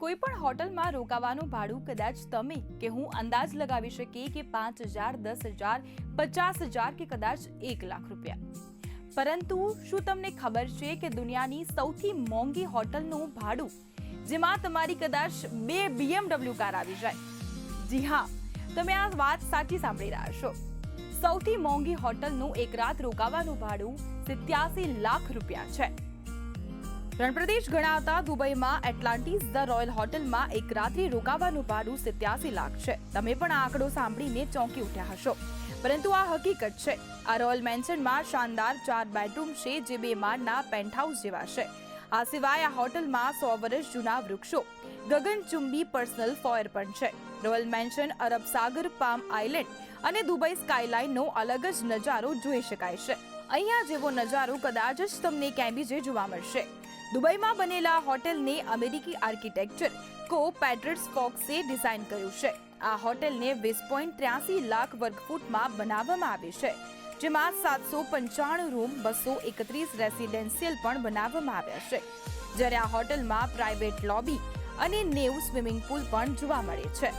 કોઈ પણ હોટલમાં રોકાવાનું ભાડું કદાચ તમે કે હું અંદાજ લગાવી શકીએ કે પાંચ હજાર, દસ હજાર, પચાસ હજાર કે કદાચ એક લાખ રૂપિયા. પરંતુ શું તમને ખબર છે કે દુનિયાની સૌથી મોંઘી હોટલનું ભાડું, જેમાં તમારી કદાચ બે બીએમડબલ્યુ કાર આવી જાય? જી હા, તમે આ વાત સાચી સાંભળી રહ્યા છો સૌથી મોંઘી હોટલનું એક રાત રોકાવાનું ભાડું સિત્યાસી લાખ રૂપિયા છે. રણપ્રદેશ ગણાતા દુબઈમાં એટલાન્ટિસ ધ રોયલ હોટલમાં એક રાત્રિ રોકાવાનું ભાડું સિત્યાસી લાખ છે. તમે પણ આ આંકડો સાંભળીને ચોંકી ઉઠ્યા હશો. પરંતુ આ હકીકત છે. આ રોયલ મેન્શનમાં શાનદાર ચાર બેડરૂમ છે જે બે માળના પેન્ટહાઉસ જેવા છે. આ સિવાય આ હોટલમાં સો વર્ષ જૂના વૃક્ષો, ગગનચુંબી પર્સનલ ફોયર પણ છે. રોયલ મેન્શન અરબ સાગર, પામ આઇલેન્ડ અને દુબઈ સ્કાયલાઇનનો અલગ જ નજારો જોઈ શકાય છે. અહીંયા જેવો નજારો કદાચ જ તમને ક્યાંય બીજે જોવા મળશે. દુબઈમાં બનેલા હોટેલને અમેરિકી આર્કિટેક્ચર કો પેટ્રિટ્સ ફોક્સે ડિઝાઇન કર્યું છે. આ હોટેલને વીસ પોઈન્ટ ત્ર્યાસી લાખ વર્ગફૂટમાં બનાવવામાં આવી છે, જેમાં સાતસો પંચાણું રૂમ, બસો એકત્રીસ રેસિડેન્શિયલ પણ બનાવવામાં આવ્યા છે. જ્યારે આ હોટલમાં પ્રાઇવેટ લોબી અને નેવું સ્વિમિંગ પુલ પણ જોવા મળે છે.